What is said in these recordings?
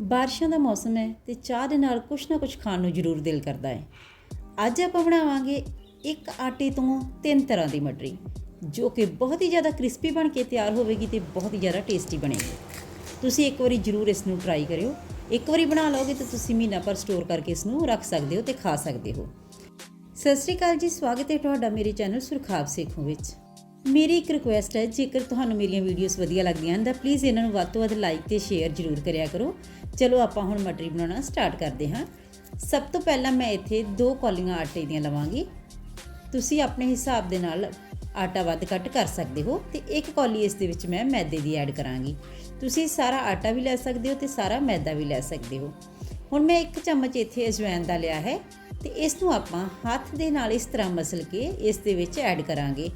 ਬਾਰਿਸ਼ਾਂ ਦਾ ਮੌਸਮ ਹੈ ਤੇ ਚਾਹ ਦੇ ਨਾਲ ਕੁਛ ਨਾ ਕੁਛ ਖਾਣ ਨੂੰ ਜ਼ਰੂਰ ਦਿਲ ਕਰਦਾ ਹੈ। ਅੱਜ ਆਪਾਂ ਬਣਾਵਾਂਗੇ ਇੱਕ ਆਟੇ ਤੋਂ ਤਿੰਨ ਤਰ੍ਹਾਂ ਦੀ ਮਟਰੀ, ਜੋ ਕਿ ਬਹੁਤ ਹੀ ਜ਼ਿਆਦਾ ਕ੍ਰਿਸਪੀ ਬਣ ਕੇ ਤਿਆਰ ਹੋਵੇਗੀ ਤੇ ਬਹੁਤ ਹੀ ਜ਼ਿਆਦਾ ਟੇਸਟੀ ਬਣੇਗੀ। ਤੁਸੀਂ ਇੱਕ ਵਾਰੀ ਜ਼ਰੂਰ ਇਸ ਨੂੰ ਟਰਾਈ ਕਰਿਓ। ਇੱਕ ਵਾਰੀ ਬਣਾ ਲਓਗੇ ਤਾਂ ਤੁਸੀਂ ਮਹੀਨਾ ਪਰ ਸਟੋਰ ਕਰਕੇ ਇਸ ਨੂੰ ਰੱਖ ਸਕਦੇ ਹੋ ਤੇ ਖਾ ਸਕਦੇ ਹੋ। ਸਤਿ ਸ਼੍ਰੀ ਅਕਾਲ ਜੀ, ਸਵਾਗਤ ਹੈ ਤੁਹਾਡਾ ਮੇਰੇ ਚੈਨਲ ਸੁਰਖਾਬ ਸੇਖੋਂ ਵਿੱਚ। ਮੇਰੀ ਇੱਕ ਰਿਕੁਐਸਟ ਹੈ, ਜੇਕਰ ਤੁਹਾਨੂੰ ਮੇਰੀਆਂ ਵੀਡੀਓਜ਼ ਵਧੀਆ ਲੱਗਦੀਆਂ ਹਨ ਤਾਂ ਪਲੀਜ਼ ਇਹਨਾਂ ਨੂੰ ਵੱਧ ਤੋਂ ਵੱਧ ਲਾਈਕ ਤੇ ਸ਼ੇਅਰ ਜ਼ਰੂਰ ਕਰਿਆ ਕਰੋ। ਚਲੋ ਆਪਾਂ ਹੁਣ ਮਟਰੀ ਬਣਾਉਣਾ ਸਟਾਰਟ ਕਰਦੇ ਹਾਂ। ਸਭ ਤੋਂ ਪਹਿਲਾਂ ਮੈਂ ਇੱਥੇ ਦੋ ਕੌਲੀਆਂ ਆਟੇ ਦੀਆਂ ਲਵਾਂਗੀ। ਤੁਸੀਂ ਆਪਣੇ ਹਿਸਾਬ ਦੇ ਨਾਲ ਆਟਾ ਵੱਧ ਘੱਟ ਕਰ ਸਕਦੇ ਹੋ ਤੇ ਇੱਕ ਕੌਲੀ ਇਸ ਦੇ ਵਿੱਚ ਮੈਂ ਮੈਦੇ ਦੀ ਐਡ ਕਰਾਂਗੀ। ਤੁਸੀਂ ਸਾਰਾ ਆਟਾ ਵੀ ਲੈ ਸਕਦੇ ਹੋ ਤੇ ਸਾਰਾ ਮੈਦਾ ਵੀ ਲੈ ਸਕਦੇ ਹੋ। ਹੁਣ ਮੈਂ ਇੱਕ ਚਮਚ ਇੱਥੇ ਅਜਵਾਇਣ ਦਾ ਲਿਆ ਹੈ ਤੇ ਇਸ ਨੂੰ ਆਪਾਂ ਹੱਥ ਦੇ ਨਾਲ ਇਸ ਤਰ੍ਹਾਂ ਮਸਲ ਕੇ ਇਸ ਦੇ ਵਿੱਚ ਐਡ ਕਰਾਂਗੇ।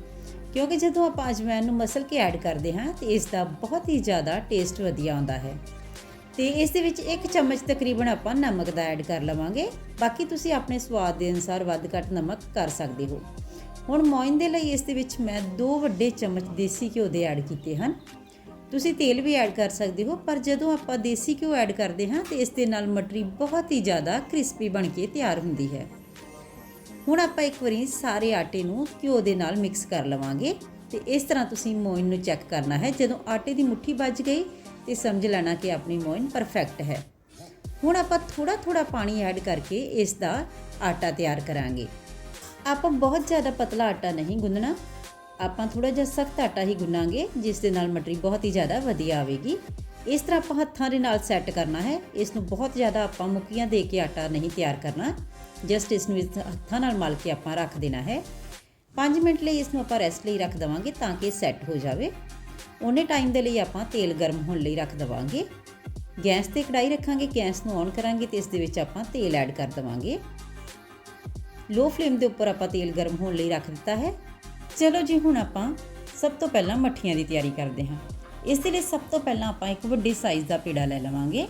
ਕਿਉਂਕਿ ਜਦੋਂ ਆਪਾਂ ਅਜਵਾਇਨ ਨੂੰ ਮਸਲ ਕੇ ਐਡ ਕਰਦੇ ਹਾਂ ਤੇ ਇਸ ਦਾ ਬਹੁਤ ਹੀ ਜ਼ਿਆਦਾ ਟੇਸਟ ਵਧੀਆ ਆਉਂਦਾ ਹੈ। ਤੇ ਇਸ ਦੇ ਵਿੱਚ ਇੱਕ ਚਮਚ ਤਕਰੀਬਨ ਆਪਾਂ ਨਮਕ ਦਾ ਐਡ ਕਰ ਲਵਾਂਗੇ। ਬਾਕੀ ਤੁਸੀਂ ਆਪਣੇ ਸਵਾਦ ਦੇ ਅਨੁਸਾਰ ਵੱਧ ਘੱਟ ਨਮਕ ਕਰ ਸਕਦੇ ਹੋ। ਹੁਣ ਮੋਇਨ ਦੇ ਲਈ ਇਸ ਦੇ ਵਿੱਚ ਮੈਂ ਦੋ ਵੱਡੇ ਚਮਚ ਦੇਸੀ ਘਿਓ ਦੇ ਐਡ ਕੀਤੇ ਹਨ। ਤੁਸੀਂ ਤੇਲ ਵੀ ਐਡ ਕਰ ਸਕਦੇ ਹੋ, ਪਰ ਜਦੋਂ ਆਪਾਂ ਦੇਸੀ ਘਿਓ ਐਡ ਕਰਦੇ ਹਾਂ, ਤੇ ਇਸ ਦੇ ਨਾਲ ਮਟਰੀ ਬਹੁਤ ਹੀ ਜ਼ਿਆਦਾ ਕ੍ਰਿਸਪੀ ਬਣ ਕੇ ਤਿਆਰ ਹੁੰਦੀ ਹੈ। ਹੁਣ ਆਪਾਂ ਇੱਕ ਵਾਰੀ ਸਾਰੇ ਆਟੇ ਨੂੰ ਘਿਓ ਦੇ ਨਾਲ ਮਿਕਸ ਕਰ ਲਵਾਂਗੇ। ਤੇ ਇਸ ਤਰ੍ਹਾਂ ਤੁਸੀਂ ਮੋਇਨ ਨੂੰ ਚੈੱਕ ਕਰਨਾ ਹੈ। ਜਦੋਂ ਆਟੇ ਦੀ ਮੁੱਠੀ ਵੱਜ ਗਈ ਤੇ ਸਮਝ ਲੈਣਾ ਕਿ ਆਪਣੀ ਮੋਇਨ ਪਰਫੈਕਟ ਹੈ। ਹੁਣ ਆਪਾਂ ਥੋੜਾ ਥੋੜਾ ਪਾਣੀ ਐਡ ਕਰਕੇ ਇਸ ਦਾ ਆਟਾ ਤਿਆਰ ਕਰਾਂਗੇ। ਆਪਾਂ ਬਹੁਤ ਜ਼ਿਆਦਾ ਪਤਲਾ ਆਟਾ ਨਹੀਂ ਗੁੰਨਣਾ। ਆਪਾਂ ਥੋੜਾ ਜਿਹਾ ਸਖਤ ਆਟਾ ਹੀ ਗੁੰਨਾਂਗੇ, ਜਿਸ ਦੇ ਨਾਲ ਮਟਰੀ ਬਹੁਤ ਹੀ ਜ਼ਿਆਦਾ ਵਧੀਆ ਆਵੇਗੀ। ਇਸ ਤਰ੍ਹਾਂ ਆਪਾਂ ਹੱਥਾਂ ਦੇ ਨਾਲ ਸੈੱਟ ਕਰਨਾ ਹੈ। ਇਸ ਨੂੰ ਬਹੁਤ ਜ਼ਿਆਦਾ ਆਪਾਂ ਮੁੱਕੀਆਂ ਦੇ ਕੇ ਆਟਾ ਨਹੀਂ ਤਿਆਰ ਕਰਨਾ। ਜਸਟ ਇਸ ਨੂੰ ਇਸ ਹੱਥਾਂ ਨਾਲ ਮਲ ਕੇ ਆਪਾਂ ਰੱਖ ਦੇਣਾ ਹੈ। 5 ਮਿੰਟ ਲਈ ਇਸ ਨੂੰ ਆਪਾਂ ਰੈਸਟ ਲਈ ਰੱਖ ਦਵਾਂਗੇ ਤਾਂ ਕਿ ਸੈੱਟ ਹੋ ਜਾਵੇ। ਉਹਨੇ ਟਾਈਮ ਦੇ ਲਈ ਆਪਾਂ ਤੇਲ ਗਰਮ ਹੋਣ ਲਈ ਰੱਖ ਦਵਾਂਗੇ। ਗੈਸ ਤੇ ਕੜਾਈ ਰੱਖਾਂਗੇ, ਗੈਸ ਨੂੰ ਔਨ ਕਰਾਂਗੇ ਤੇ ਇਸ ਦੇ ਵਿੱਚ ਆਪਾਂ ਤੇਲ ਐਡ ਕਰ ਦਵਾਂਗੇ। ਲੋ ਫਲੇਮ ਦੇ ਉੱਪਰ ਆਪਾਂ ਤੇਲ ਗਰਮ ਹੋਣ ਲਈ ਰੱਖ ਦਿੱਤਾ ਹੈ। ਚਲੋ ਜੀ, ਹੁਣ ਆਪਾਂ ਸਭ ਤੋਂ ਪਹਿਲਾਂ ਮੱਠੀਆਂ ਦੀ ਤਿਆਰੀ ਕਰਦੇ ਹਾਂ। ਇਸ ਦੇ ਲਈ ਸਭ ਤੋਂ ਪਹਿਲਾਂ ਆਪਾਂ ਇੱਕ ਵੱਡੇ ਸਾਈਜ਼ ਦਾ ਪੇੜਾ ਲੈ ਲਵਾਂਗੇ।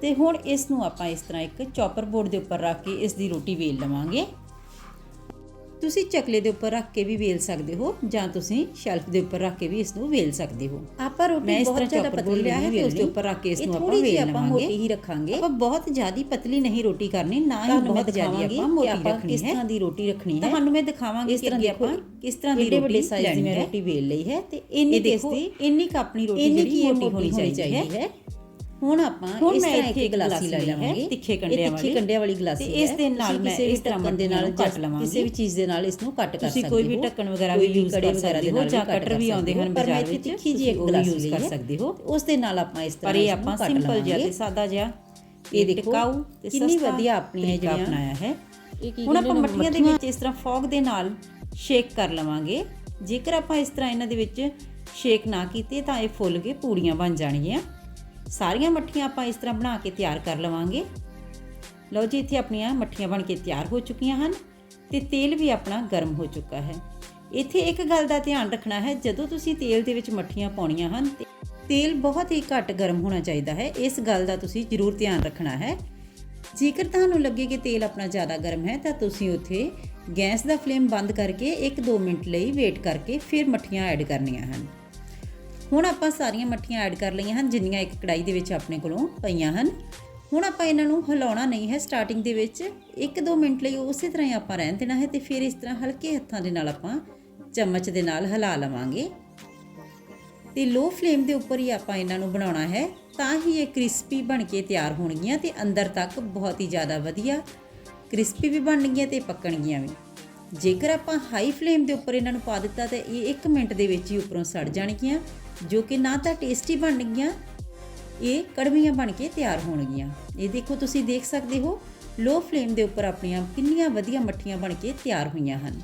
ਤੇ ਹੁਣ ਇਸ ਨੂੰ ਆਪਾਂ ਇਸ ਤਰ੍ਹਾਂ ਇੱਕ ਚੌਪਰ ਬੋਰਡ ਦੇ ਉੱਪਰ ਰੱਖ ਕੇ ਇਸ ਦੀ ਰੋਟੀ ਵੇਲ ਲਵਾਂਗੇ। ਤੁਸੀਂ ਚਕਲੇ ਦੇ ਉੱਪਰ ਰੱਖ ਕੇ ਵੀ ਵੇਲ ਸਕਦੇ ਹੋ ਜਾਂ ਤੁਸੀਂ ਸ਼ੈਲਫ ਦੇ ਉੱਪਰ ਰੱਖ ਕੇ ਵੀ ਇਸ ਨੂੰ ਵੇਲ ਸਕਦੇ ਹੋ ਆਪਾਂ ਰੋਟੀ ਇਸ ਬਹੁਤ ਜ਼ਿਆਦਾ ਪਤਲੀ ਲਿਆ ਹੈ ਤੇ ਉਸ ਦੇ। ਉੱਪਰ ਰੱਖ ਕੇ ਇਸ ਨੂੰ ਆਪਾਂ ਵੇਲ ਆਪਾਂ ਲਵਾਂਗੇ ਮੋਟੀ ਹੀ ਰੱਖਾਂਗੇ। ਆਪਾਂ ਬਹੁਤ ਜ਼ਿਆਦੀ ਪਤਲੀ ਨਹੀਂ ਰੋਟੀ ਕਰਨੀ ਨਾ ਹੀ ਬਹੁਤ ਜ਼ਿਆਦੀ ਆਪਾਂ ਮੋਟੀ ਆਪਾਂ ਰੱਖਣੀ ਕਿਸ ਹੈ ਤਰ੍ਹਾਂ ਦੀ ਰੋਟੀ ਰੱਖਣੀ ਹੈ ਤੁਹਾਨੂੰ ਮੈਂ ਦਿਖਾਵਾਂਗੀ ਇਸ ਕਿ ਤਰ੍ਹਾਂ ਅੱਗੇ ਆਪਾਂ ਕਿਸ ਤਰ੍ਹਾਂ ਦੀ ਰੋਟੀ size ਦੀ ਮੈਂ। ਰੋਟੀ ਵੇਲ ਲਈ ਹੈ ਤੇ ਇੰਨੀ ਟੇਸਟੀ ਇੰਨੀ ਕ ਆਪਣੀ ਰੋਟੀ ਜਿਹੜੀ ਮੋਟੀ ਹੋਣੀ ਚਾਹੀਦੀ ਹੈ ਹੁਣ ਆਪਾਂ ਇਸ ਤਰ੍ਹਾਂ ਇੱਕ ਗਲਾਸੀ ਲੈ ਹੈ, ਲਵਾਂਗੇ ਤਿੱਖੇ ਕੰਡਿਆਂ ਇਹ ਤਿੱਖੇ ਵਾਲੀ। ਕੰਡਿਆਂ ਵਾਲੀ ਗਲਾਸੀ ਤੇ ਇਸ ਹੈ। ਦੇ ਨਾਲ ਤੁਸੀਂ ਮੈਂ ਇਸ ਤਰ੍ਹਾਂ ਢੱਕਣ ਦੇ ਨਾਲ ਕੱਟ ਲਵਾਂਗੇ ਕਿਸੇ ਵੀ ਚੀਜ਼ ਦੇ ਨਾਲ ਇਸ ਨੂੰ ਕੱਟ ਕਰ ਤੁਸੀਂ ਸਕਦੇ ਹੋ ਕੋਈ ਵੀ ਢੱਕਣ ਵਗੈਰਾ ਵੀ ਕੜੇ ਕਰ ਸਕਦੇ ਹੋ ਜਾਂ ਕੱਟ cutter ਵੀ ਆਉਂਦੇ ਹਨ ਬਾਜ਼ਾਰ ਵਿੱਚ, ਤਿੱਖੀ ਜਿਹੀ ਇੱਕ ਤੁਸੀਂ ਗਲਾਸੀ ਲਈ ਕਰ ਹੈ। ਸਕਦੇ ਹੋ। ਉਸ ਦੇ ਨਾਲ ਆਪਾਂ ਇਸ ਤਰ੍ਹਾਂ ਪਰ ਇਹ ਆਪਾਂ ਸਿੰਪਲ ਜਿਹਾ। ਤੇ ਸਾਦਾ ਜਿਹਾ ਇਹ ਦੇਖੋ ਕਿੰਨੀ ਵਧੀਆ ਆਪਣੀਆਂ ਤਰੀਕਾ ਜਿਹੜੀਆਂ ਅਪਣਾਇਆ ਹੈ ਹੁਣ ਆਪਾਂ ਮੱਠੀਆਂ ਦੇ ਵਿੱਚ ਇਸ ਤਰ੍ਹਾਂ ਫੌਗ ਦੇ ਨਾਲ ਸ਼ੇਕ ਕਰ ਲਵਾਂਗੇ ਜੇਕਰ ਆਪਾਂ ਇਸ ਤਰ੍ਹਾਂ ਇਹਨਾਂ ਦੇ ਵਿੱਚ ਸ਼ੇਕ ਨਾ ਕੀਤੇ ਤਾਂ ਇਹ ਫੁੱਲ ਕੇ ਪੂੜੀਆਂ ਬਣ ਜਾਣਗੀਆਂ ਸਾਰੀਆਂ ਮੱਠੀਆਂ ਆਪਾਂ ਇਸ ਤਰ੍ਹਾਂ ਬਣਾ ਕੇ ਤਿਆਰ ਕਰ ਲਵਾਂਗੇ। ਲਓ ਜੀ, ਇੱਥੇ ਆਪਣੀਆਂ ਮੱਠੀਆਂ ਬਣ ਕੇ ਤਿਆਰ ਹੋ ਚੁੱਕੀਆਂ ਹਨ ਤੇ ਤੇਲ ਵੀ ਆਪਣਾ ਗਰਮ ਹੋ ਚੁੱਕਾ ਹੈ। ਇੱਥੇ ਇੱਕ ਗੱਲ ਦਾ ਧਿਆਨ ਰੱਖਣਾ ਹੈ, ਜਦੋਂ ਤੁਸੀਂ ਤੇਲ ਦੇ ਵਿੱਚ ਮੱਠੀਆਂ ਪਾਉਣੀਆਂ ਹਨ ਤੇਲ ਬਹੁਤ ਹੀ ਘੱਟ ਗਰਮ ਹੋਣਾ ਚਾਹੀਦਾ ਹੈ, ਇਸ ਗੱਲ ਦਾ ਤੁਸੀਂ ਜ਼ਰੂਰ ਧਿਆਨ ਰੱਖਣਾ ਹੈ। ਜੇਕਰ ਤੁਹਾਨੂੰ ਲੱਗੇ ਕਿ ਤੇਲ ਆਪਣਾ ਜ਼ਿਆਦਾ ਗਰਮ ਹੈ, ਤਾਂ ਤੁਸੀਂ ਉੱਥੇ ਗੈਸ ਦਾ ਫਲੇਮ ਬੰਦ ਕਰਕੇ 1-2 ਮਿੰਟ ਲਈ ਵੇਟ ਕਰਕੇ ਫਿਰ ਮੱਠੀਆਂ ਐਡ ਕਰਨੀਆਂ ਹਨ। ਹੁਣ ਆਪਾਂ ਸਾਰੀਆਂ ਮੱਠੀਆਂ ਐਡ ਕਰ ਲਈਆਂ ਹਨ, ਜਿੰਨੀਆਂ ਇੱਕ ਕੜਾਈ ਦੇ ਵਿੱਚ ਆਪਣੇ ਕੋਲੋਂ ਪਈਆਂ ਹਨ। ਹੁਣ ਆਪਾਂ ਇਹਨਾਂ ਨੂੰ ਹਿਲਾਉਣਾ ਨਹੀਂ ਹੈ ਸਟਾਰਟਿੰਗ ਦੇ ਵਿੱਚ। 1-2 ਮਿੰਟ ਲਈ ਉਸੇ ਤਰ੍ਹਾਂ ਹੀ ਆਪਾਂ ਰਹਿਣ ਦੇਣਾ ਹੈ ਤੇ ਫਿਰ ਇਸ ਤਰ੍ਹਾਂ ਹਲਕੇ ਹੱਥਾਂ ਦੇ ਨਾਲ ਆਪਾਂ ਚਮਚ ਦੇ ਨਾਲ ਹਿਲਾ ਲਵਾਂਗੇ। ਤੇ ਲੋ ਫਲੇਮ ਦੇ ਉੱਪਰ ਹੀ ਆਪਾਂ ਇਹਨਾਂ ਨੂੰ ਬਣਾਉਣਾ ਹੈ, ਤਾਂ ਹੀ ਇਹ ਕ੍ਰਿਸਪੀ ਬਣ ਕੇ ਤਿਆਰ ਹੋਣਗੀਆਂ ਤੇ ਅੰਦਰ ਤੱਕ ਬਹੁਤ ਹੀ ਜ਼ਿਆਦਾ ਵਧੀਆ ਕ੍ਰਿਸਪੀ ਵੀ ਬਣਨਗੀਆਂ ਤੇ ਪੱਕਣਗੀਆਂ ਵੀ। ਜੇਕਰ ਆਪਾਂ ਹਾਈ ਫਲੇਮ ਦੇ ਉੱਪਰ ਇਹਨਾਂ ਨੂੰ ਪਾ ਦਿੱਤਾ ਤਾਂ ਇਹ 1 ਮਿੰਟ ਦੇ ਵਿੱਚ ਹੀ ਉੱਪਰੋਂ ਸੜ ਜਾਣਗੀਆਂ, ਜੋ ਕਿ ਨਾ ਤਾਂ ਟੇਸਟੀ ਬਣਨਗੀਆਂ ਇਹ ਕੜਵੀਆਂ ਬਣ ਕੇ ਤਿਆਰ ਹੋਣਗੀਆਂ। ਇਹ ਦੇਖੋ ਤੁਸੀਂ ਦੇਖ ਸਕਦੇ ਹੋ ਲੋ ਫਲੇਮ ਦੇ ਉੱਪਰ ਆਪਣੀਆਂ ਕਿੰਨੀਆਂ ਵਧੀਆ ਮੱਠੀਆਂ ਬਣ ਕੇ ਤਿਆਰ ਹੋਈਆਂ ਹਨ।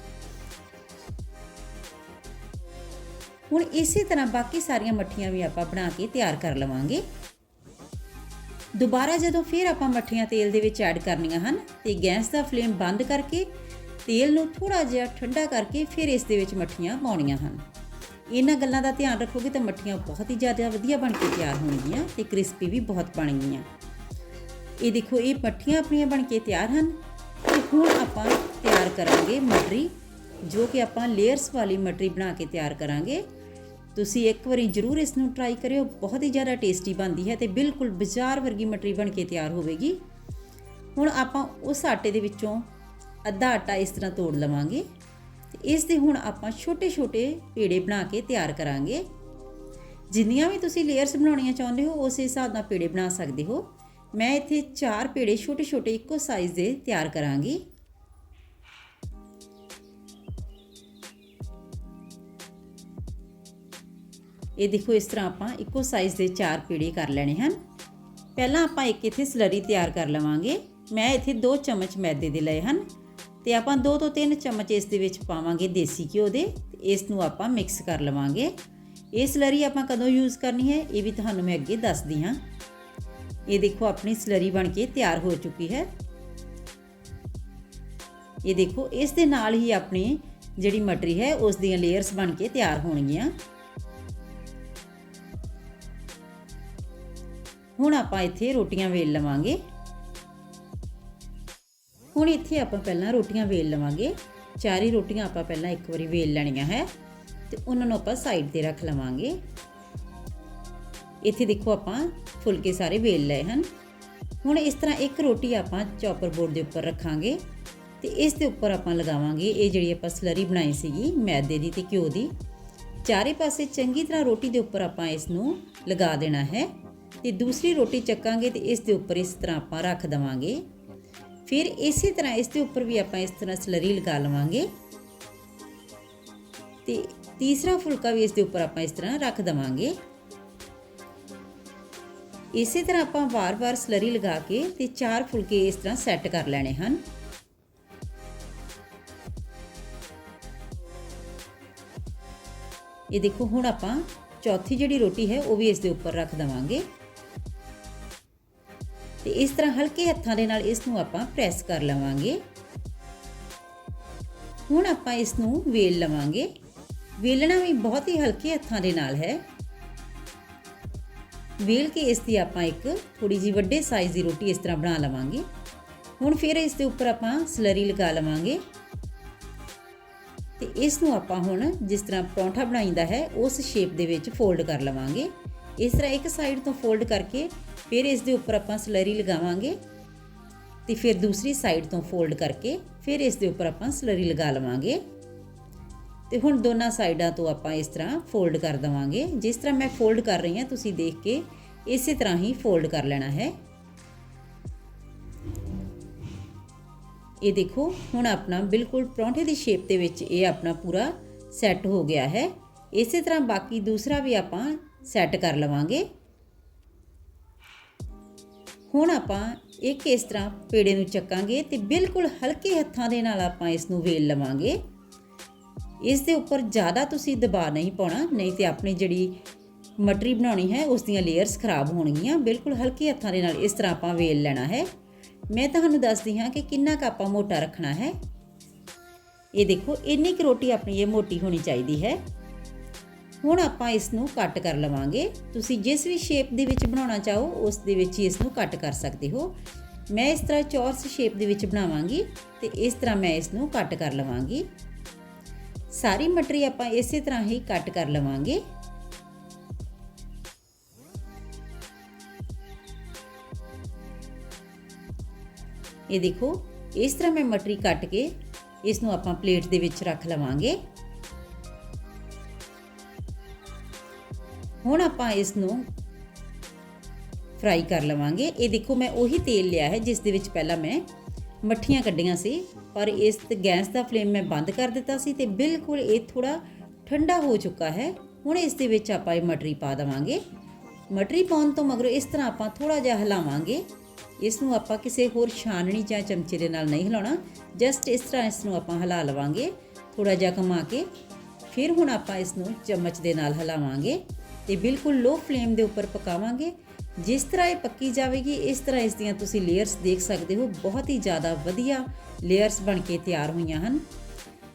ਹੁਣ ਇਸੇ ਤਰ੍ਹਾਂ ਬਾਕੀ ਸਾਰੀਆਂ ਮੱਠੀਆਂ ਵੀ ਆਪਾਂ ਬਣਾ ਕੇ ਤਿਆਰ ਕਰ ਲਵਾਂਗੇ। ਦੁਬਾਰਾ ਜਦੋਂ ਫਿਰ ਆਪਾਂ ਮੱਠੀਆਂ ਤੇਲ ਦੇ ਵਿੱਚ ਐਡ ਕਰਨੀਆਂ ਹਨ ਤੇ ਗੈਸ ਦਾ ਫਲੇਮ ਬੰਦ ਕਰਕੇ ਤੇਲ ਨੂੰ ਥੋੜਾ ਜਿਹਾ ਠੰਡਾ ਕਰਕੇ ਫਿਰ ਇਸ ਦੇ ਵਿੱਚ ਮੱਠੀਆਂ ਪਾਉਣੀਆਂ ਹਨ। ਇਹਨਾਂ ਗੱਲਾਂ ਦਾ ਧਿਆਨ ਰੱਖੋਗੇ ਤਾਂ ਮੱਠੀਆਂ ਬਹੁਤ ਹੀ ਜ਼ਿਆਦਾ ਵਧੀਆ ਬਣ ਕੇ ਤਿਆਰ ਹੋਣਗੀਆਂ ਤੇ ਕ੍ਰਿਸਪੀ ਵੀ ਬਹੁਤ ਬਣਨਗੀਆਂ। ਇਹ ਦੇਖੋ, ਇਹ ਮੱਠੀਆਂ ਆਪਣੀਆਂ ਬਣ ਕੇ ਤਿਆਰ ਹਨ ਤੇ ਹੁਣ ਆਪਾਂ ਤਿਆਰ ਕਰਾਂਗੇ ਮਟਰੀ, ਜੋ ਕਿ ਆਪਾਂ ਲੇਅਰਸ ਵਾਲੀ ਮਟਰੀ ਬਣਾ ਕੇ ਤਿਆਰ ਕਰਾਂਗੇ। ਤੁਸੀਂ ਇੱਕ ਵਾਰੀ ਜ਼ਰੂਰ ਇਸ ਨੂੰ ਟਰਾਈ ਕਰਿਓ, ਬਹੁਤ ਹੀ ਜ਼ਿਆਦਾ ਟੇਸਟੀ ਬਣਦੀ ਹੈ ਤੇ ਬਿਲਕੁਲ ਬਾਜ਼ਾਰ ਵਰਗੀ ਮਟਰੀ ਬਣ ਕੇ ਤਿਆਰ ਹੋਵੇਗੀ। ਹੁਣ ਆਪਾਂ ਉਸ ਆਟੇ ਦੇ ਵਿੱਚੋਂ ਅੱਧਾ ਆਟਾ ਇਸ ਤਰ੍ਹਾਂ ਤੋੜ ਲਵਾਂਗੇ ਤੇ ਇਸ ਦੇ ਹੁਣ ਆਪਾਂ ਛੋਟੇ-ਛੋਟੇ ਪੇੜੇ ਬਣਾ ਕੇ ਤਿਆਰ ਕਰਾਂਗੇ। ਜਿੰਨੀਆਂ ਵੀ ਤੁਸੀਂ ਲੇਅਰਸ ਬਣਾਉਣੀਆਂ ਚਾਹੁੰਦੇ ਹੋ, ਉਸੇ ਹਿਸਾਬ ਨਾਲ ਪੇੜੇ ਬਣਾ ਸਕਦੇ ਹੋ। ਮੈਂ ਇੱਥੇ ਚਾਰ ਪੇੜੇ ਛੋਟੇ-ਛੋਟੇ ਇੱਕੋ ਸਾਈਜ਼ ਦੇ ਤਿਆਰ ਕਰਾਂਗੀ। ਇਹ ਦੇਖੋ ਇਸ ਤਰ੍ਹਾਂ ਆਪਾਂ ਇੱਕੋ ਸਾਈਜ਼ ਦੇ ਚਾਰ ਪੇੜੇ ਕਰ ਲੈਣੇ ਹਨ। ਪਹਿਲਾਂ ਆਪਾਂ ਇੱਕ ਇੱਥੇ ਸਲਰੀ ਤਿਆਰ ਕਰ ਲਵਾਂਗੇ। ਮੈਂ ਇੱਥੇ 2 ਚਮਚ ਮੈਦੇ ਦੇ ਲਏ ਹਨ। ਤੇ ਆਪਾਂ 2 ਤੋਂ 3 ਚਮਚ ਇਸ ਦੇ ਵਿੱਚ ਪਾਵਾਂਗੇ ਦੇਸੀ ਘਿਓ ਦੇ ਇਸ ਨੂੰ ਆਪਾਂ ਮਿਕਸ ਕਰ ਲਵਾਂਗੇ। ਇਹ ਸਲਰੀ ਆਪਾਂ ਕਦੋਂ ਯੂਜ਼ ਕਰਨੀ ਹੈ? ਇਹ ਵੀ ਤੁਹਾਨੂੰ ਮੈਂ ਅੱਗੇ ਦੱਸਦੀ ਹਾਂ। ਇਹ ਦੇਖੋ ਆਪਣੀ ਸਲਰੀ ਬਣ ਕੇ ਤਿਆਰ ਹੋ ਚੁੱਕੀ ਹੈ। ਇਹ ਦੇਖੋ, ਇਸ ਦੇ ਨਾਲ ਹੀ ਆਪਣੀ ਜਿਹੜੀ ਮਟਰੀ ਹੈ, ਉਸ ਦੀਆਂ ਲੇਅਰਸ ਬਣ ਕੇ ਤਿਆਰ ਹੋਣਗੀਆਂ। ਹੁਣ ਆਪਾਂ ਇੱਥੇ ਰੋਟੀਆਂ ਵੇਲ ਲਵਾਂਗੇ। ਹੁਣ ਇੱਥੇ ਆਪਾਂ ਪਹਿਲਾਂ ਰੋਟੀਆਂ ਵੇਲ ਲਵਾਂਗੇ। ਚਾਰੇ ਰੋਟੀਆਂ ਆਪਾਂ ਪਹਿਲਾਂ ਇੱਕ ਵਾਰੀ ਵੇਲ ਲੈਣੀਆਂ ਹੈ। ਤੇ ਉਹਨਾਂ ਨੂੰ ਆਪਾਂ ਸਾਈਡ ਤੇ ਰੱਖ ਲਵਾਂਗੇ। ਇੱਥੇ ਦੇਖੋ ਆਪਾਂ ਫੁਲਕੇ ਸਾਰੇ ਵੇਲ ਲਏ ਹਨ। ਹੁਣ ਇਸ ਤਰ੍ਹਾਂ ਇੱਕ ਰੋਟੀ ਆਪਾਂ ਚੌਪਰ ਬੋਰਡ ਦੇ ਉੱਪਰ ਰੱਖਾਂਗੇ। ਤੇ ਇਸ ਦੇ ਉੱਪਰ ਆਪਾਂ ਲਗਾਵਾਂਗੇ ਇਹ ਜਿਹੜੀ ਆਪਾਂ ਸਲਰੀ ਬਣਾਈ ਸੀਗੀ, ਮੈਦੇ ਦੀ ਤੇ ਘਿਓ ਦੀ। ਚਾਰੇ ਪਾਸੇ ਚੰਗੀ ਤਰ੍ਹਾਂ ਰੋਟੀ ਦੇ ਉੱਪਰ ਆਪਾਂ ਇਸ ਨੂੰ ਲਗਾ ਦੇਣਾ ਹੈ। ਤੇ ਦੂਸਰੀ ਰੋਟੀ ਚੱਕਾਂਗੇ ਤੇ ਇਸ ਦੇ ਉੱਪਰ ਇਸ ਤਰ੍ਹਾਂ ਆਪਾਂ ਰੱਖ ਦਵਾਂਗੇ। ਫਿਰ ਇਸੇ ਤਰ੍ਹਾਂ ਇਸ ਦੇ ਉੱਪਰ ਵੀ ਆਪਾਂ ਇਸ ਤਰ੍ਹਾਂ ਸਲਰੀ ਲਗਾ ਲਵਾਂਗੇ। ਤੇ ਤੀਸਰਾ ਫੁਲਕਾ ਵੀ ਇਸ ਦੇ ਉੱਪਰ ਆਪਾਂ ਇਸ ਤਰ੍ਹਾਂ ਰੱਖ ਦਵਾਂਗੇ। ਇਸੇ ਤਰ੍ਹਾਂ ਆਪਾਂ ਵਾਰ-ਵਾਰ ਸਲਰੀ ਲਗਾ ਕੇ ਤੇ ਚਾਰ ਫੁਲਕੇ ਇਸ ਤਰ੍ਹਾਂ ਸੈੱਟ ਕਰ ਲੈਣੇ ਹਨ। ਇਹ ਦੇਖੋ ਹੁਣ ਆਪਾਂ ਚੌਥੀ ਜਿਹੜੀ ਰੋਟੀ ਹੈ, ਉਹ ਵੀ ਇਸ ਦੇ ਉੱਪਰ ਰੱਖ ਦਵਾਂਗੇ। ਤੇ ਇਸ ਤਰ੍ਹਾਂ ਹਲਕੇ ਹੱਥਾਂ ਦੇ ਨਾਲ ਇਸ ਨੂੰ ਆਪਾਂ ਪ੍ਰੈਸ ਕਰ ਲਵਾਂਗੇ। ਹੁਣ ਆਪਾਂ ਇਸ ਨੂੰ ਵੇਲ ਲਵਾਂਗੇ। ਵੇਲਣਾ ਵੀ ਬਹੁਤ ਹੀ ਹਲਕੇ ਹੱਥਾਂ ਦੇ ਨਾਲ ਹੈ। ਵੇਲ ਕੇ ਇਸ ਦੀ ਆਪਾਂ ਇੱਕ ਥੋੜੀ ਜੀ ਵੱਡੇ ਸਾਈਜ਼ ਦੀ ਰੋਟੀ ਇਸ ਤਰ੍ਹਾਂ ਬਣਾ ਲਵਾਂਗੇ। ਹੁਣ ਫਿਰ ਇਸ ਦੇ ਉੱਪਰ ਆਪਾਂ ਸਲਰੀ ਲਗਾ ਲਵਾਂਗੇ। ਤੇ ਇਸ ਨੂੰ ਆਪਾਂ ਹੁਣ ਜਿਸ ਤਰ੍ਹਾਂ ਪਰੌਂਠਾ ਬਣਾਈਦਾ ਹੈ, ਉਸ ਸ਼ੇਪ ਦੇ ਵਿੱਚ ਫੋਲਡ ਕਰ ਲਵਾਂਗੇ। ਇਸ ਤਰ੍ਹਾਂ ਇੱਕ ਸਾਈਡ ਤੋਂ ਫੋਲਡ ਕਰਕੇ ਫਿਰ ਇਸ ਦੇ ਉੱਪਰ ਆਪਾਂ ਸਲਰੀ ਲਗਾਵਾਂਗੇ ਤੇ ਫਿਰ ਦੂਸਰੀ ਸਾਈਡ ਤੋਂ ਫੋਲਡ ਕਰਕੇ ਫਿਰ ਇਸ ਦੇ ਉੱਪਰ ਆਪਾਂ ਸਲਰੀ ਲਗਾ ਲਵਾਂਗੇ। ਤੇ ਹੁਣ ਦੋਨਾਂ ਸਾਈਡਾਂ ਤੋਂ ਆਪਾਂ ਇਸ ਤਰ੍ਹਾਂ ਫੋਲਡ ਕਰ ਦਵਾਂਗੇ। ਜਿਸ ਤਰ੍ਹਾਂ ਮੈਂ ਫੋਲਡ ਕਰ ਰਹੀ ਹਾਂ, ਤੁਸੀਂ ਦੇਖ ਕੇ ਇਸੇ ਤਰ੍ਹਾਂ ਹੀ ਫੋਲਡ ਕਰ ਲੈਣਾ ਹੈ। ਇਹ ਦੇਖੋ, ਹੁਣ ਆਪਣਾ ਬਿਲਕੁਲ ਪਰੌਂਠੇ ਦੀ ਸ਼ੇਪ ਦੇ ਵਿੱਚ ਇਹ ਆਪਣਾ ਪੂਰਾ ਸੈੱਟ ਹੋ ਗਿਆ ਹੈ। ਇਸੇ ਤਰ੍ਹਾਂ ਬਾਕੀ ਦੂਸਰਾ ਵੀ ਆਪਾਂ ਸੈੱਟ ਕਰ ਲਵਾਂਗੇ। ਹੁਣ ਆਪਾਂ ਇੱਕ ਇਸ ਤਰ੍ਹਾਂ ਪੇੜੇ ਨੂੰ ਚੱਕਾਂਗੇ ਤੇ ਬਿਲਕੁਲ ਹਲਕੇ ਹੱਥਾਂ ਦੇ ਨਾਲ ਆਪਾਂ ਇਸ ਨੂੰ ਵੇਲ ਲਵਾਂਗੇ। ਇਸ ਦੇ ਉੱਪਰ ਜ਼ਿਆਦਾ ਤੁਸੀਂ ਦਬਾਅ ਨਹੀਂ ਪਾਉਣਾ, ਨਹੀਂ ਤੇ ਆਪਣੀ ਜਿਹੜੀ ਮਟਰੀ ਬਣਾਉਣੀ ਹੈ, ਉਸ ਦੀਆਂ ਲੇਅਰਸ ਖਰਾਬ ਹੋਣਗੀਆਂ। ਬਿਲਕੁਲ ਹਲਕੇ ਹੱਥਾਂ ਦੇ ਨਾਲ ਇਸ ਤਰ੍ਹਾਂ ਆਪਾਂ ਵੇਲ ਲੈਣਾ ਹੈ। ਮੈਂ ਤੁਹਾਨੂੰ ਦੱਸਦੀ ਹਾਂ ਕਿ ਕਿੰਨਾ ਕੁ ਆਪਾਂ ਮੋਟਾ ਰੱਖਣਾ ਹੈ। ਇਹ ਦੇਖੋ, ਇੰਨੀ ਕੁ ਰੋਟੀ ਆਪਣੀ ਇਹ ਮੋਟੀ ਹੋਣੀ ਚਾਹੀਦੀ ਹੈ। ਹੁਣ ਆਪਾਂ ਇਸ ਨੂੰ ਕੱਟ ਕਰ ਲਵਾਂਗੇ। ਤੁਸੀਂ ਜਿਸ ਵੀ ਸ਼ੇਪ ਦੇ ਵਿੱਚ ਬਣਾਉਣਾ ਚਾਹੋ, ਉਸ ਦੇ ਵਿੱਚ ਹੀ ਇਸ ਨੂੰ ਕੱਟ ਕਰ ਸਕਦੇ ਹੋ। ਮੈਂ ਇਸ ਤਰ੍ਹਾਂ ਚੌਰਸ ਸ਼ੇਪ ਦੇ ਵਿੱਚ ਬਣਾਵਾਂਗੀ ਤੇ ਇਸ ਤਰ੍ਹਾਂ ਮੈਂ ਇਸ ਨੂੰ ਕੱਟ ਕਰ ਲਵਾਂਗੀ। ਸਾਰੀ ਮਟਰੀ ਆਪਾਂ ਇਸੇ ਤਰ੍ਹਾਂ ਹੀ ਕੱਟ ਕਰ ਲਵਾਂਗੇ। ਇਹ ਦੇਖੋ, ਇਸ ਤਰ੍ਹਾਂ ਮੈਂ ਮਟਰੀ ਕੱਟ ਕੇ ਇਸ ਨੂੰ ਆਪਾਂ ਪਲੇਟ ਦੇ ਵਿੱਚ ਰੱਖ ਲਵਾਂਗੇ। ਹੁਣ ਆਪਾਂ ਇਸ ਨੂੰ ਫਰਾਈ ਕਰ ਲਵਾਂਗੇ। ਇਹ ਦੇਖੋ, ਮੈਂ ਉਹੀ ਤੇਲ ਲਿਆ ਹੈ, ਜਿਸ ਦੇ ਵਿੱਚ ਪਹਿਲਾਂ ਮੈਂ ਮੱਠੀਆਂ ਕੱਢੀਆਂ ਸੀ, ਪਰ ਇਸ ਗੈਸ ਦਾ ਫਲੇਮ ਮੈਂ ਬੰਦ ਕਰ ਦਿੱਤਾ ਸੀ ਤੇ ਬਿਲਕੁਲ ਇਹ ਥੋੜਾ ਠੰਡਾ ਹੋ ਚੁੱਕਾ ਹੈ। ਹੁਣ ਇਸ ਦੇ ਵਿੱਚ ਆਪਾਂ ਇਹ ਮਟਰੀ ਪਾ ਦੇਵਾਂਗੇ। ਮਟਰੀ ਪਾਉਣ ਤੋਂ ਮਗਰੋਂ ਇਸ ਤਰ੍ਹਾਂ ਆਪਾਂ ਥੋੜਾ ਜਿਹਾ ਹਿਲਾਵਾਂਗੇ। ਇਸ ਨੂੰ ਆਪਾਂ ਕਿਸੇ ਹੋਰ ਛਾਨਣੀ ਜਾਂ ਚਮਚੇ ਦੇ ਨਾਲ ਨਹੀਂ ਹਿਲਾਉਣਾ ਜਸਟ ਇਸ ਤਰ੍ਹਾਂ ਇਸ ਨੂੰ ਆਪਾਂ ਹਿਲਾ ਲਵਾਂਗੇ ਥੋੜਾ ਜਿਹਾ ਘੁਮਾ ਕੇ। ਫਿਰ ਹੁਣ ਆਪਾਂ ਇਸ ਨੂੰ ਚਮਚ ਦੇ ਨਾਲ ਹਿਲਾਵਾਂਗੇ। ਇਹ ਬਿਲਕੁਲ ਲੋ ਫਲੇਮ ਦੇ ਉੱਪਰ ਪਕਾਵਾਂਗੇ। ਜਿਸ ਤਰ੍ਹਾਂ ਇਹ ਪੱਕੀ ਜਾਵੇਗੀ, ਇਸ ਤਰ੍ਹਾਂ ਇਸ ਦੀਆਂ ਤੁਸੀਂ ਲੇਅਰਸ ਦੇਖ ਸਕਦੇ ਹੋ। ਬਹੁਤ ਹੀ ਜ਼ਿਆਦਾ ਵਧੀਆ ਲੇਅਰਸ ਬਣ ਕੇ ਤਿਆਰ ਹੋਈਆਂ ਹਨ।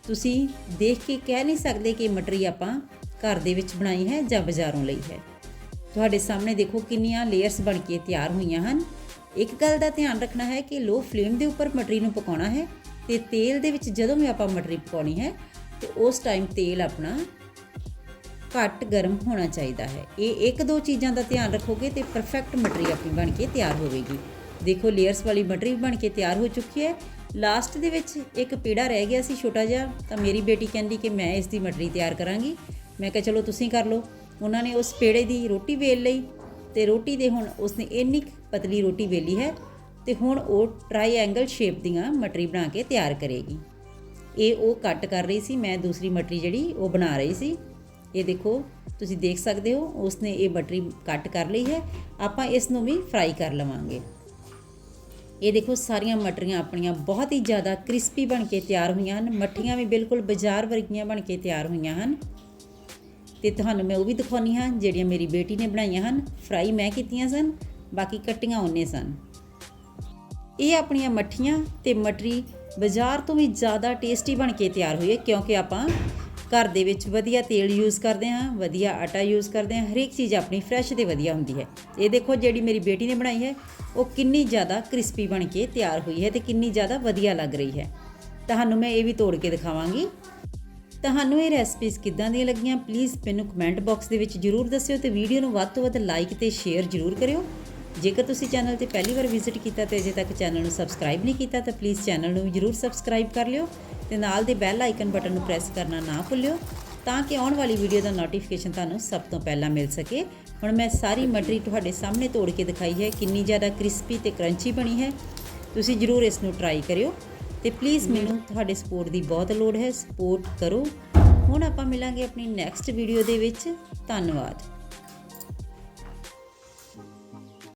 ਤੁਸੀਂ ਦੇਖ ਕੇ ਕਹਿ ਨਹੀਂ ਸਕਦੇ ਕਿ ਮਟਰੀ ਆਪਾਂ ਘਰ ਦੇ ਵਿੱਚ ਬਣਾਈ ਹੈ ਜਾਂ ਬਾਜ਼ਾਰੋਂ ਲਈ ਹੈ। ਤੁਹਾਡੇ ਸਾਹਮਣੇ ਦੇਖੋ ਕਿੰਨੀਆਂ ਲੇਅਰਸ ਬਣ ਕੇ ਤਿਆਰ ਹੋਈਆਂ ਹਨ। ਇੱਕ ਗੱਲ ਦਾ ਧਿਆਨ ਰੱਖਣਾ ਹੈ ਕਿ ਲੋ ਫਲੇਮ ਦੇ ਉੱਪਰ ਮਟਰੀ ਨੂੰ ਪਕਾਉਣਾ ਹੈ ਤੇ ਤੇਲ ਦੇ ਵਿੱਚ ਜਦੋਂ ਵੀ ਆਪਾਂ ਮਟਰੀ ਪਕਾਉਣੀ ਹੈ, ਤੇ ਉਸ ਟਾਈਮ ਤੇਲ ਆਪਣਾ ਘੱਟ ਗਰਮ ਹੋਣਾ ਚਾਹੀਦਾ ਹੈ। ਇਹ ਇੱਕ ਦੋ ਚੀਜ਼ਾਂ ਦਾ ਧਿਆਨ ਰੱਖੋਗੇ ਤੇ ਪਰਫੈਕਟ ਮਟਰੀ ਆਪਣੀ ਬਣ ਕੇ ਤਿਆਰ ਹੋਵੇਗੀ। ਦੇਖੋ ਲੇਅਰਸ ਵਾਲੀ ਮਟਰੀ ਬਣ ਕੇ ਤਿਆਰ ਹੋ ਚੁੱਕੀ ਹੈ। ਲਾਸਟ ਦੇ ਵਿੱਚ ਇੱਕ ਪੀੜਾ ਰਹਿ ਗਿਆ ਸੀ ਛੋਟਾ ਜਿਹਾ, ਤਾਂ ਮੇਰੀ ਬੇਟੀ ਕਹਿੰਦੀ ਕਿ ਮੈਂ ਇਸ ਦੀ ਮਟਰੀ ਤਿਆਰ ਕਰਾਂਗੀ। ਮੈਂ ਕਿਹਾ, ਚਲੋ, ਤੁਸੀਂ ਕਰ ਲਓ। ਉਹਨਾਂ ਨੇ ਉਸ ਪੇੜੇ ਦੀ ਰੋਟੀ ਵੇਲ ਲਈ ਤੇ ਰੋਟੀ ਦੇ ਹੁਣ ਉਸਨੇ ਇੰਨੀ ਕੁ ਪਤਲੀ ਰੋਟੀ ਵੇਲੀ ਹੈ ਤੇ ਹੁਣ ਉਹ ਟ੍ਰਾਈਐਂਗਲ ਸ਼ੇਪ ਦੀਆਂ ਮਟਰੀ ਬਣਾ ਕੇ ਤਿਆਰ ਕਰੇਗੀ। ਇਹ ਉਹ ਕੱਟ ਕਰ ਰਹੀ ਸੀ, ਮੈਂ ਦੂਸਰੀ ਮਟਰੀ ਜਿਹੜੀ ਉਹ ਬਣਾ ਰਹੀ ਸੀ। ਇਹ ਦੇਖੋ, ਤੁਸੀਂ ਦੇਖ ਸਕਦੇ ਹੋ, ਉਸਨੇ ਇਹ ਬਟਰੀ ਕੱਟ ਕਰ ਲਈ ਹੈ। ਆਪਾਂ ਇਸ ਨੂੰ ਵੀ ਫਰਾਈ ਕਰ ਲਵਾਂਗੇ। ਇਹ ਦੇਖੋ, ਸਾਰੀਆਂ ਮਟਰੀਆਂ ਆਪਣੀਆਂ ਬਹੁਤ ਹੀ ਜ਼ਿਆਦਾ ਕ੍ਰਿਸਪੀ ਬਣ ਕੇ ਤਿਆਰ ਹੋਈਆਂ ਹਨ। ਮੱਠੀਆਂ ਵੀ ਬਿਲਕੁਲ ਬਾਜ਼ਾਰ ਵਰਗੀਆਂ ਬਣ ਕੇ ਤਿਆਰ ਹੋਈਆਂ ਹਨ। ਤੇ ਤੁਹਾਨੂੰ ਮੈਂ ਉਹ ਵੀ ਦਿਖਾਉਣੀ ਹਾਂ, ਜਿਹੜੀਆਂ ਮੇਰੀ ਬੇਟੀ ਨੇ ਬਣਾਈਆਂ ਹਨ। ਫਰਾਈ ਮੈਂ ਕੀਤੀਆਂ ਸਨ, ਬਾਕੀ ਕੱਟੀਆਂ ਉਹਨੇ ਸਨ। ਇਹ ਆਪਣੀਆਂ ਮੱਠੀਆਂ ਤੇ ਮਟਰੀ ਬਾਜ਼ਾਰ ਤੋਂ ਵੀ ਜ਼ਿਆਦਾ ਟੇਸਟੀ ਬਣ ਕੇ ਤਿਆਰ ਹੋਈ ਹੈ, ਕਿਉਂਕਿ ਆਪਾਂ ਘਰ ਦੇ ਵਿੱਚ ਵਧੀਆ ਤੇਲ ਯੂਜ਼ ਕਰਦੇ ਹਾਂ, ਵਧੀਆ ਆਟਾ ਯੂਜ਼ ਕਰਦੇ ਹਾਂ, ਹਰੇਕ ਚੀਜ਼ ਆਪਣੀ ਫਰੈਸ਼ ਤੇ ਵਧੀਆ ਹੁੰਦੀ ਹੈ। ਇਹ ਦੇਖੋ ਜਿਹੜੀ ਮੇਰੀ ਬੇਟੀ ਨੇ ਬਣਾਈ ਹੈ, ਉਹ ਕਿੰਨੀ ਜ਼ਿਆਦਾ ਕ੍ਰਿਸਪੀ ਬਣ ਕੇ ਤਿਆਰ ਹੋਈ ਹੈ ਤੇ ਕਿੰਨੀ ਜ਼ਿਆਦਾ ਵਧੀਆ ਲੱਗ ਰਹੀ ਹੈ। ਤੁਹਾਨੂੰ ਮੈਂ ਇਹ ਵੀ ਤੋੜ ਕੇ ਦਿਖਾਵਾਂਗੀ। ਤੁਹਾਨੂੰ ਇਹ ਰੈਸਪੀਜ਼ ਕਿੱਦਾਂ ਦੀਆਂ ਲੱਗੀਆਂ ਪਲੀਜ਼ ਮੈਨੂੰ ਕਮੈਂਟ ਬਾਕਸ ਦੇ ਵਿੱਚ ਜਰੂਰ ਦੱਸਿਓ ਤੇ ਵੀਡੀਓ ਨੂੰ ਵੱਧ ਤੋਂ ਵੱਧ ਲਾਈਕ ਤੇ ਸ਼ੇਅਰ ਜਰੂਰ ਕਰਿਓ। ਜੇਕਰ ਤੁਸੀਂ ਚੈਨਲ ਤੇ ਪਹਿਲੀ ਵਾਰ ਵਿਜ਼ਿਟ ਕੀਤਾ ਤੇ ਅਜੇ ਤੱਕ ਚੈਨਲ ਨੂੰ ਸਬਸਕ੍ਰਾਈਬ ਨਹੀਂ ਕੀਤਾ, ਤਾਂ ਪਲੀਜ਼ ਚੈਨਲ ਨੂੰ ਜਰੂਰ ਸਬਸਕ੍ਰਾਈਬ ਕਰ ਲਿਓ ਤੇ ਨਾਲ ਦੇ ਬੈਲ ਆਈਕਨ ਬਟਨ ਨੂੰ ਪ੍ਰੈਸ ਕਰਨਾ ਨਾ ਭੁੱਲਿਓ ਤਾਂ ਕਿ ਆਉਣ ਵਾਲੀ ਵੀਡੀਓ ਦਾ ਨੋਟੀਫਿਕੇਸ਼ਨ ਤੁਹਾਨੂੰ ਸਭ ਤੋਂ ਪਹਿਲਾਂ ਮਿਲ ਸਕੇ। ਹੁਣ ਮੈਂ ਸਾਰੀ ਮਟਰੀ ਤੁਹਾਡੇ ਸਾਹਮਣੇ ਤੋੜ ਕੇ ਦਿਖਾਈ ਹੈ, ਕਿੰਨੀ ਜ਼ਿਆਦਾ ਕ੍ਰਿਸਪੀ ਤੇ ਕਰੰਚੀ ਬਣੀ ਹੈ। ਤੁਸੀਂ ਜਰੂਰ ਇਸ ਨੂੰ ਟਰਾਈ ਕਰਿਓ ਤੇ ਪਲੀਜ਼ ਮੈਨੂੰ ਤੁਹਾਡੇ ਸਪੋਰਟ ਦੀ ਬਹੁਤ ਲੋੜ ਹੈ। ਸਪੋਰਟ ਕਰੋ। ਹੁਣ ਆਪਾਂ ਮਿਲਾਂਗੇ ਆਪਣੀ ਨੈਕਸਟ ਵੀਡੀਓ ਦੇ ਵਿੱਚ। ਧੰਨਵਾਦ।